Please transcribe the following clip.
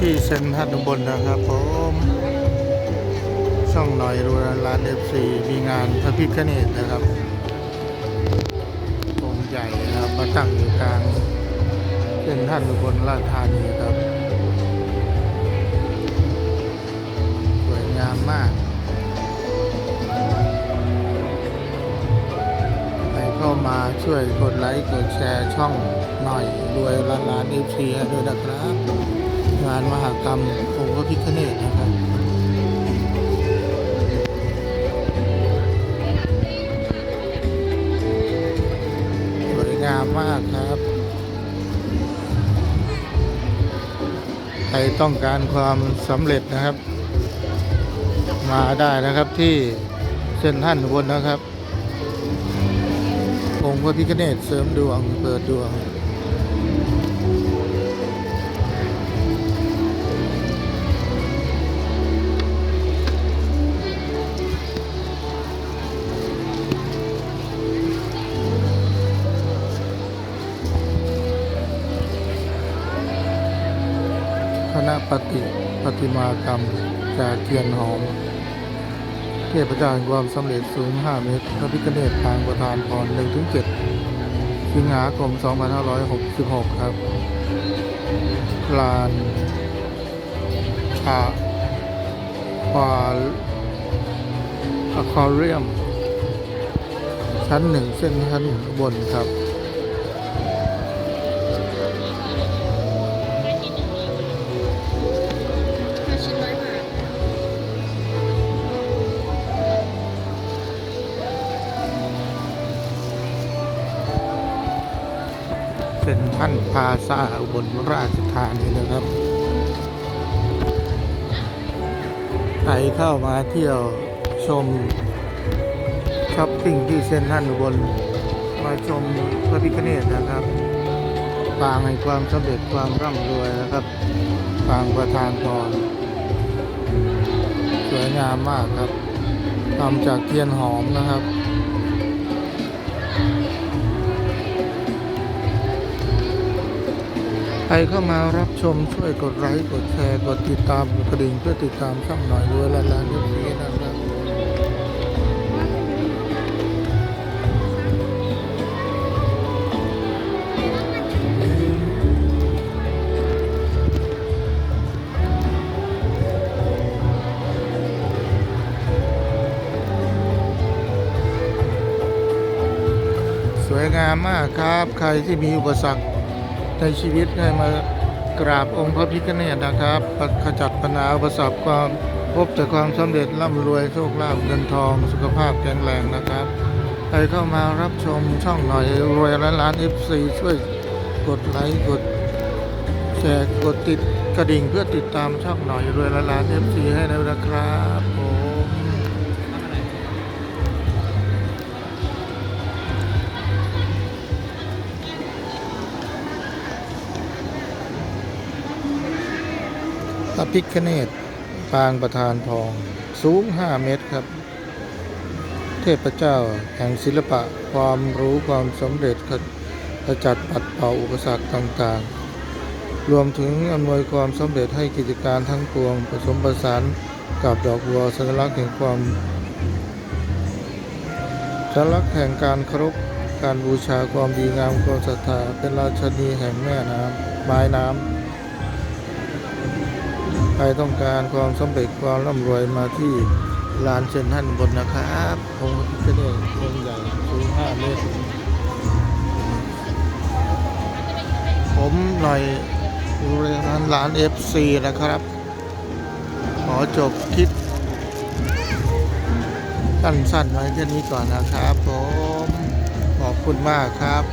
ที่เซ็นทรัลอุบลนะครับผมช่องหน่อยรูร้านเอฟซีมีงานพระพิฆเนศนะครับองค์ใหญ่นะครับมาตั้งอยู่กลางเซ็นทรัลอุบลราชธานีครับสวยงามมากใครเข้ามาช่วยกดไลค์กดแชร์ช่องหน่อยรวยล้านล้านเอฟซีด้วยนะครับ งานมหากรรมองค์พระพิฆเนศนะครับสวยงามมากครับ ใครต้องการความสำเร็จนะครับ มาได้นะครับที่เส้นท่านบนนะครับ องค์พระพิฆเนศเสริมดวงเปิดดวง ณะปฏิปฏิมากรรมจากเทียนหอม เทพเจ้าแห่งความสำเร็จสูง 5 เมตร พระพิฆเนศทางประธานพร1-7สิงหาคม 2566 ครับ ลานอาควาอะควาเรียม ชั้นหนึ่งเส้นชั้นบนครับ เป็นท่านพาซาอุบลราชธานีนะครับใครเข้ามาเที่ยวชมช้อปปิ้งที่เซ็นทรัลอุบลมาชมพระพิฆเนศนะครับปางให้ความสำเร็จความร่ำรวยนะครับปางประธานพรสวยงามมากครับทำจากเทียนหอมนะครับ ใครเข้ามารับชมช่วยกดไลค์กดแชร์กดติดตามกระดิ่งเพื่อติดตามช่องหน่อยด้วยละลานเรื่องนี้นะครับสวยงามมากครับ ใครที่มีอุปสรรค ในชีวิตให้มากราบองค์พระพิฆเนศนะครับขจัดปัญหาอุปสรรคความพบแต่ความสำเร็จร่ำรวยโชคลาภเงินทอง สุขภาพแข็งแรงนะครับใครเข้ามารับชมช่องหน่อยรวยล้านล้านเอฟซีช่วยกดไลค์กดแชร์กดติดกระดิ่งเพื่อติดตามช่องหน่อยรวยล้านล้านเอฟซีให้ด้วยนะครับ พระพิฆเนศปางประธานทอง สูง 5 เมตรครับ เทพเจ้าแห่งศิลปะความรู้ความสำเร็จขจัดปัดเป่าอุปสรรคต่างๆ รวมถึงอำนวยความสำเร็จให้กิจการทั้งปวงผสมผสานกับดอกบัวสัญลักษณ์แห่งความสัญลักษณ์แห่งการเคารพการบูชาความดีงามความศรัทธาเป็นราชนีแห่งแม่น้ำไม้น้ำ ใครต้องการความสำเร็จความร่ำรวยมาที่ลานเซนทรัลบนนะครับองค์พระพิฆเนศองค์ใหญ่สูง5เมตรผมหน่อยอยู่ในร้านร้าน FC นะครับ ขอจบคลิปสั้นๆไว้แค่นี้ก่อนนะครับผม ขอบคุณมากครับ